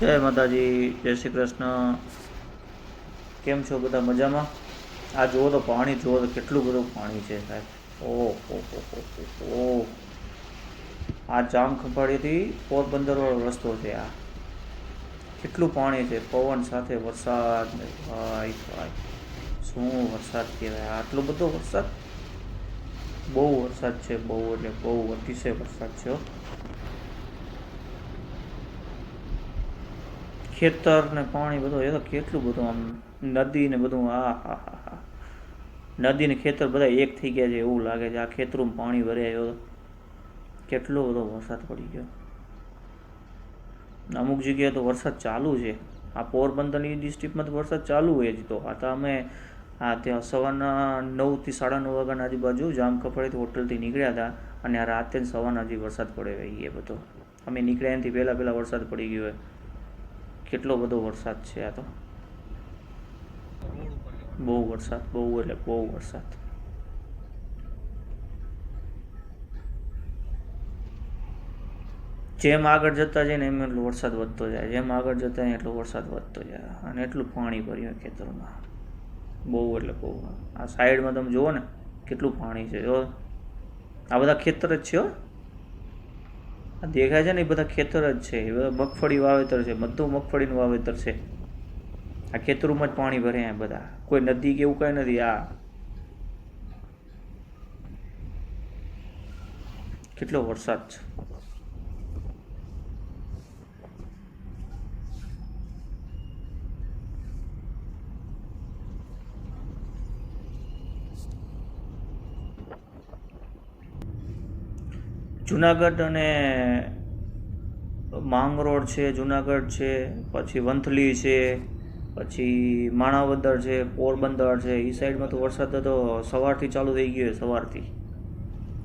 જય માતાજી, જય શ્રી કૃષ્ણ. કેમ છો બધા મજામાં? આ જુઓ તો પાણી, જુઓ તો કેટલું બધું પાણી છે સાહેબ. ઓહ ઓહો આ જામ ખંભાળીથી પોરબંદર વાળો રસ્તો છે આ. કેટલું પાણી છે? પવન સાથે વરસાદ. ભાઈ ભાઈ. શું વરસાદ કહેવાય? આટલો બધો વરસાદ? બહુ વરસાદ છે, બહુ એટલે બહુ અતિશય વરસાદ છે ખેતર ને પાણી બધું, એ તો કેટલું બધું આમ નદી ને બધું, આ હા હા હા નદી ને ખેતર બધા એક થઈ ગયા છે એવું લાગે છે. આ ખેતરું પાણી ભરાયો કેટલો બધો વરસાદ પડી ગયો. અમુક જગ્યાએ તો વરસાદ ચાલુ છે. આ પોરબંદરની ડિસ્ટ્રિક્ટમાં તો વરસાદ ચાલુ હોય જ તો. આ તો અમે, આ ત્યાં સવારના નવથી સાડા નવ વાગ્યાના આજુબાજુ જામ કપડેથી હોટલથી નીકળ્યા હતા અને આ રાતે સવારના હજી વરસાદ પડ્યો એ બધો. અમે નીકળ્યા એનાથી પહેલાં પહેલાં વરસાદ પડી ગયો હોય. કેટલો બધો વરસાદ છે આ તો? બહુ વરસાદ, બહુ એટલે બહુ વરસાદ. જેમ આગળ જતા જાય ને એમ એટલો વરસાદ વધતો જાય. જેમ આગળ જતા જાય એટલો વરસાદ વધતો જાય. અને એટલું પાણી ભર્યું ખેતરોમાં. બહુ એટલે બહુ. આ સાઈડમાં તમે જુઓ ને, કેટલું પાણી છે. જો, આ બધા ખેતર જ છે હો. આ દેખાય છે ને એ બધા ખેતર જ છે. એ બધા મગફળી વાવેતર છે, બધું મગફળીનું વાવેતર છે. આ ખેતરોમાં જ પાણી ભરે આ બધા. કોઈ નદી કે એવું કાંઈ નથી, આ. કેટલો વરસાદ છે. જુનાગઢ અને માંગરોળ છે, જુનાગઢ છે, પછી વંથલી છે, પછી માણાવદર છે, પોરબંદર છે એ સાઈડમાં તો વરસાદ તો સવારથી ચાલુ થઈ ગયો સવારથી.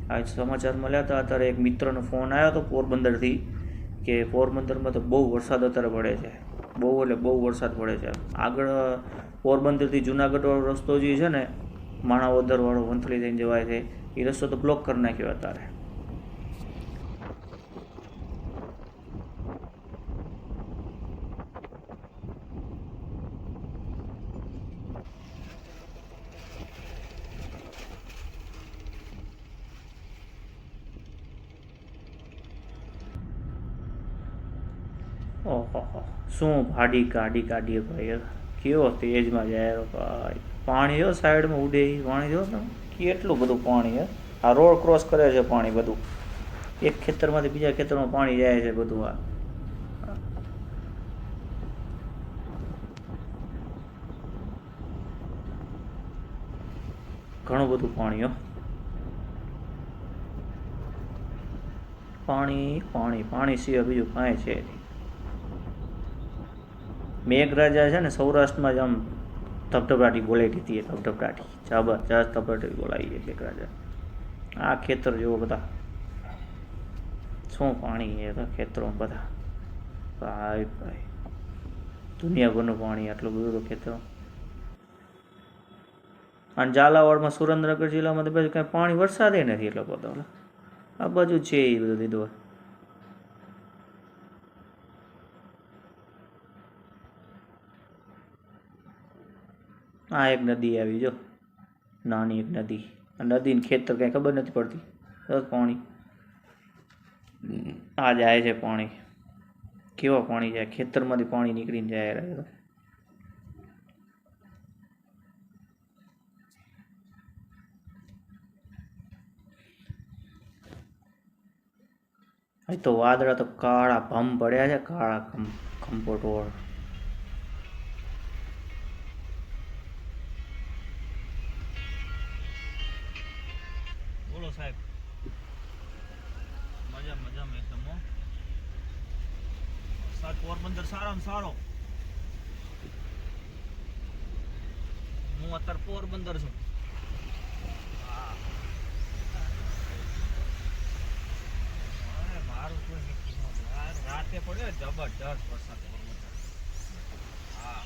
આજ સમાચાર મળ્યા હતા, અત્યારે એક મિત્રનો ફોન આવ્યો હતો પોરબંદરથી કે પોરબંદરમાં તો બહુ વરસાદ અત્યારે પડે છે. બહુ એટલે બહુ વરસાદ પડે છે. આગળ પોરબંદરથી જુનાગઢવાળો રસ્તો જે છે ને, માણાવદરવાળો વંથલી થઈને જવાય છે એ રસ્તો તો બ્લોક કરી નાખ્યો અત્યારે. ઓહો શું ભાડી કાઢી કાઢીએ ભાઈ કેવો તેજમાં જાય ભાઈ? પાણી જો સાઈડમાં ઉડે પાણી જો કેટલું બધું પાણી હે આ રોડ ક્રોસ કરે છે પાણી બધું. એક ખેતરમાંથી બીજા ખેતરમાં પાણી જાય છે બધું આ. ઘણું બધું પાણી હો. પાણી પાણી પાણી સિવાય બીજું કાંઈ છે નહીં. મેઘરાજા છે ને સૌરાષ્ટ્રમાં જ આમ ધબધબાટી બોલાવી એ ધબધબાટી જબરજસ્ત ધબધબાટી બોલાવી છે મેઘરાજા. આ ખેતર જેવો બધા. શું પાણી એ તો ખેતરોમાં બધા. ભાઈ ભાઈ. દુનિયાભરનું પાણી આટલું બધું ખેતરો. અને ઝાલાવાડમાં સુરેન્દ્રનગર જિલ્લામાં તો પછી કાંઈ પાણી વરસાદે નથી એટલો બધો. આ બાજુ છે એ બધું દીધું. આ એક નદી આવી, જો. નાની એક નદી. આ નદી ખેતર કઈ ખબર નથી પડતી. બસ પાણી. આ જાય છે પાણી. કેવા પાણી જાય? ખેતરમાંથી પાણી નીકળીને જાય રહે તો. વાદળા તો કાળા ભમ પડ્યા છે, કાળા કંપોટ ખંપોટોળ સાહેબ. મજા મજા મેં એકદમ વરસાદ, પોરબંદર સારામાં સારો. હું અત્યારે પોરબંદર છું. હા. મારું કોઈ નક્કી. રાતે પડ્યો જબરજસ્ત વરસાદ હા.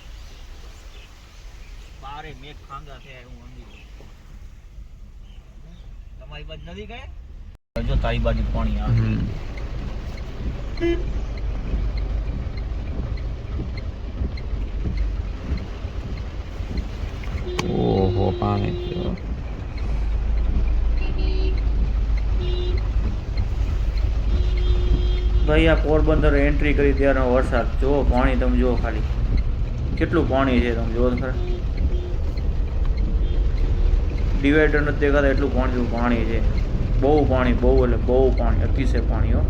બારે મેઘ ખાંગા થયા હું સમજી તમારી બાજુ નથી ગયા? જો તારી બાજુ પાણી આવે. ઓહો, પાણી ભાઈ પોરબંદર એન્ટ્રી કરી ત્યારનો વરસાદ. જુઓ, પાણી તમે જુઓ ખાલી. કેટલું પાણી છે તમે જુઓ ખરા. ડિવાઈડર નથી દેખાતા, એટલું પાણી પાણી છે. બહુ પાણી, બહુ એટલે બહુ પાણી, અતિશય પાણી હો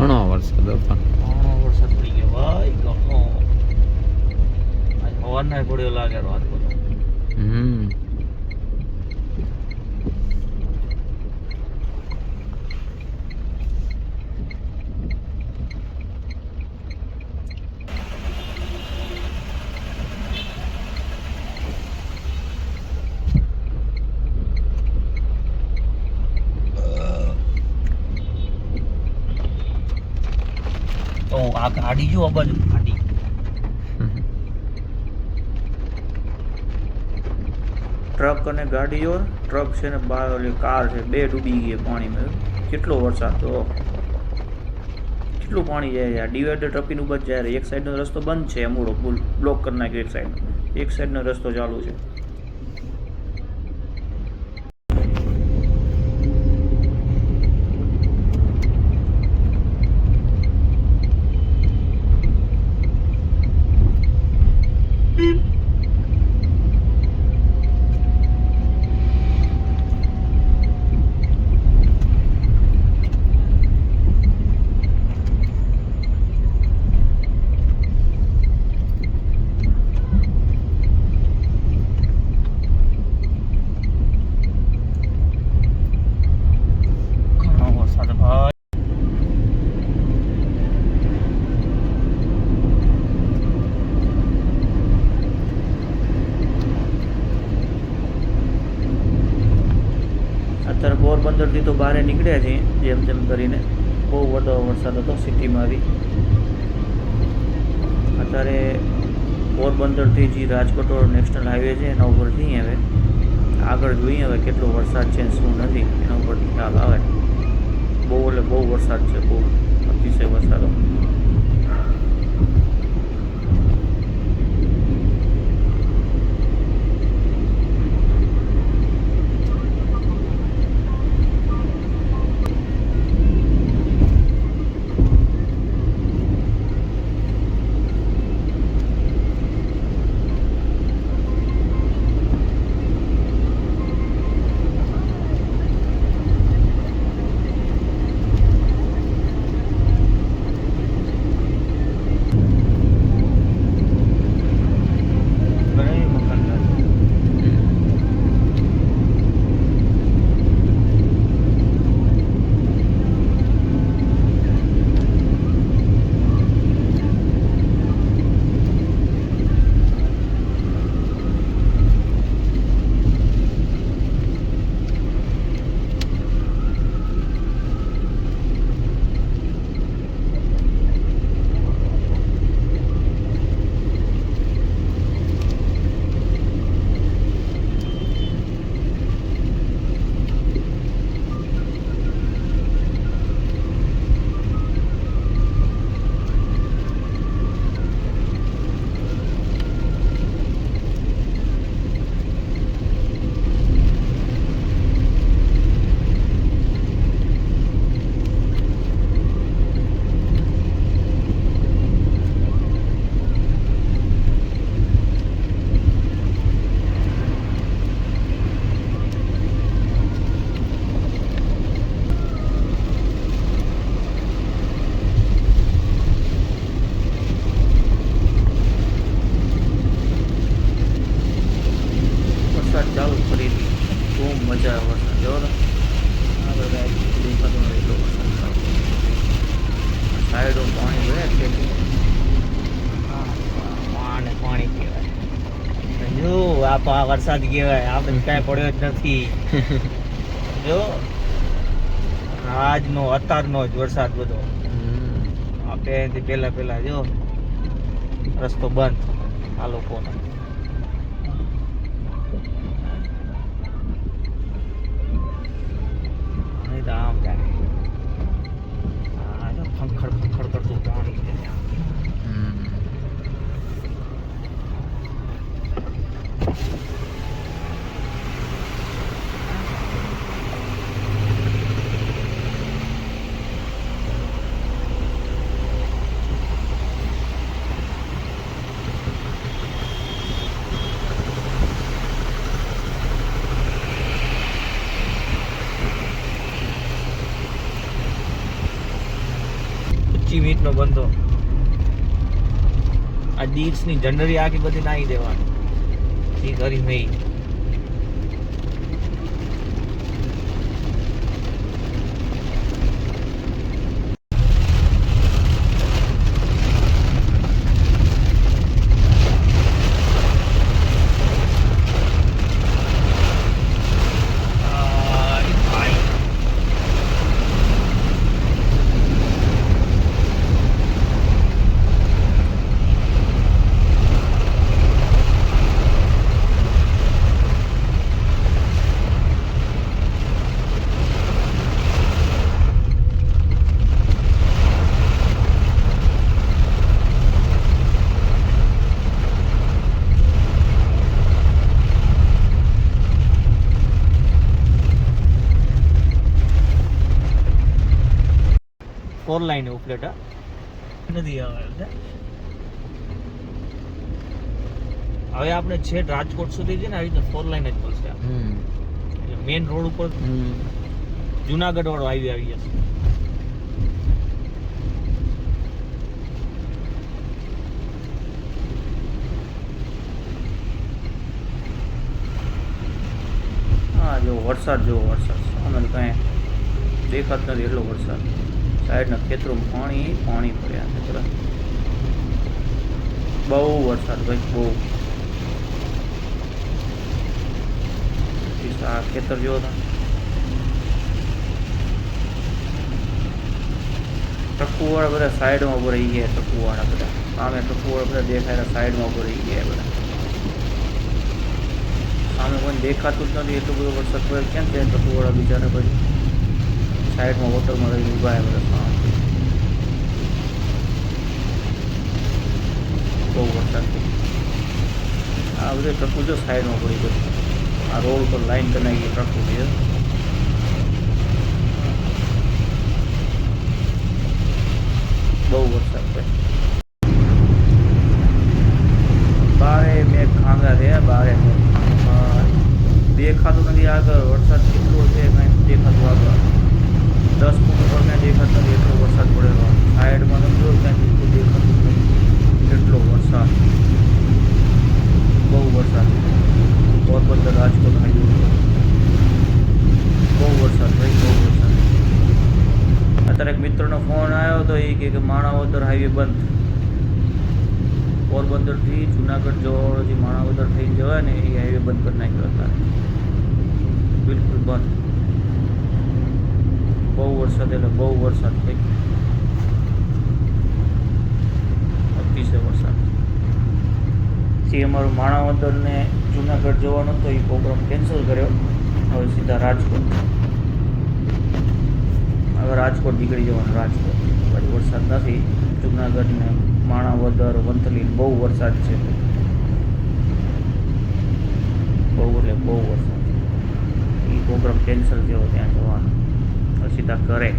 ઘણો વરસાદ પણ ઘણો વરસાદ પડી ગયો ભાઈ ઘણો સવારના પડ્યો લાગે રાત બધો હમ. તો આ ગાડી જો આ બાજુ ગાડી ટ્રક અને ગાડીઓ, ટ્રક છે ને ઓલી કાર છે, બે ડૂબી ગઈ પાણીમાં. કેટલો વરસાદ? તો કેટલું પાણી જાય છે ડિવાઈડર ટપીને ઉપર જાય. એક સાઈડનો રસ્તો બંધ છે અમૂળો પુલ બ્લોક કરી નાખ્યો એક સાઈડ એક સાઈડનો રસ્તો ચાલુ છે ઘણો વરસાદ ભાઈ અત્યારે પોરબંદરથી તો બહાર નીકળ્યા છીએ, જેમ તેમ કરીને બહુ વધુ વરસાદ હતો સિટીમાં આવી અત્યારે પોરબંદરથી જે રાજકોટ નેશનલ હાઈવે છે, એના ઉપરથી હવે આગળ જોઈએ હવે કેટલો વરસાદ છે શું નથી, એના ઉપરથી ખ્યાલ આવે. બહુ એટલે બહુ વરસાદ છે, બહુ અતિશય વરસાદ આ પા વરસાદ કહેવાય. આપણે કાંઈ પડ્યો જ નથી. જો આજનો અત્યારનો જ વરસાદ બધો. આપણે અહીંથી પહેલા પહેલા જો રસ્તો બંધ આ લોકોનો. આમ જાય આ જો ખંખડ ખંખડ કરતું પાણી છે ત્યાં. હમ પચીસ મિનિટનો બંધો આ દીટ્સની જનરી આખી બધી નાહી દેવાની. એ મેં ફોર લાઈન ઉપલેટ. હા? નથી હવે આપણે છે રાજકોટ સુધી છે ને આવી રીતે ફોર લાઈન જ મળશે. મેઇન રોડ ઉપર જુનાગઢ વાળો હાઈવે આવી જશે. હા જો વરસાદ જો વરસાદ સામે કાંઈ દેખાત નથી એટલો વરસાદ. સાઈડના ખેતરોમાં પાણી પાણી પડ્યા છે તરત બહુ વરસાદ ભાઈ, બહુ. આ ખેતર જેવો હતા ટકુવાળા બધા સાઈડમાં ઊભા રહી ગયા ટકુવાળા બધા. સામે ટકુવાળા બધા દેખાયેલા સાઈડમાં ઊભા રહી ગયા બધા. સામે કોઈ દેખાતું જ નથી, એટલો બધો વરસાદ પડે કેમ છે ટકુવાળા બિચારા પછી સાઈડમાં વોટરમાં રહીને ઊભા એમ બહુ વરસાદ આ બધે ટ્રકો જો સાઈડમાં પડી ગયો. આ રોડ ઉપર લાઈન બનાવી ટ્રકો છે બહુ વરસાદ છે બારે મેઘ ખાંગા છે બારે મેઘ ખાંગા. દેખાતું નથી આગળ વરસાદ કેટલો છે કાંઈ દેખાતું આગળ દસ ફૂટ ઉપર કાંઈ દેખાતું નથી એટલો વરસાદ પડેલો સાઈડમાં તમે જો કાંઈ બિલકુલ દેખાતું જ નથી એટલો વરસાદ બહુ વરસાદ પોરબંદર રાજકોટ હાઈવે બહુ વરસાદ ભાઈ બહુ વરસાદ અત્યારે એક મિત્રનો ફોન આવ્યો તો એ કે માણાવદર હાઈવે બંધ પોરબંદરથી જુનાગઢ જવાવાળો જે માણાવદર થઈને જવાય ને એ હાઈવે બંધ કરી નાખ્યો હતા બિલકુલ બંધ. બહુ વરસાદ એટલે બહુ વરસાદ થઈ અતિશય વરસાદ. જે અમારું માણાવદર ને જુનાગઢ જવાનો હતો, એ પ્રોગ્રામ કેન્સલ કર્યો. હવે સીધા રાજકોટ. હવે રાજકોટ નીકળી જવાનું, રાજકોટ. પછી વરસાદ નથી જુનાગઢને માણાવદર, વંથલી બહુ વરસાદ છે. બહુ એટલે બહુ વરસાદ છે. એ પ્રોગ્રામ કેન્સલ થયો ત્યાં જવાનો. સીધા ઘરે.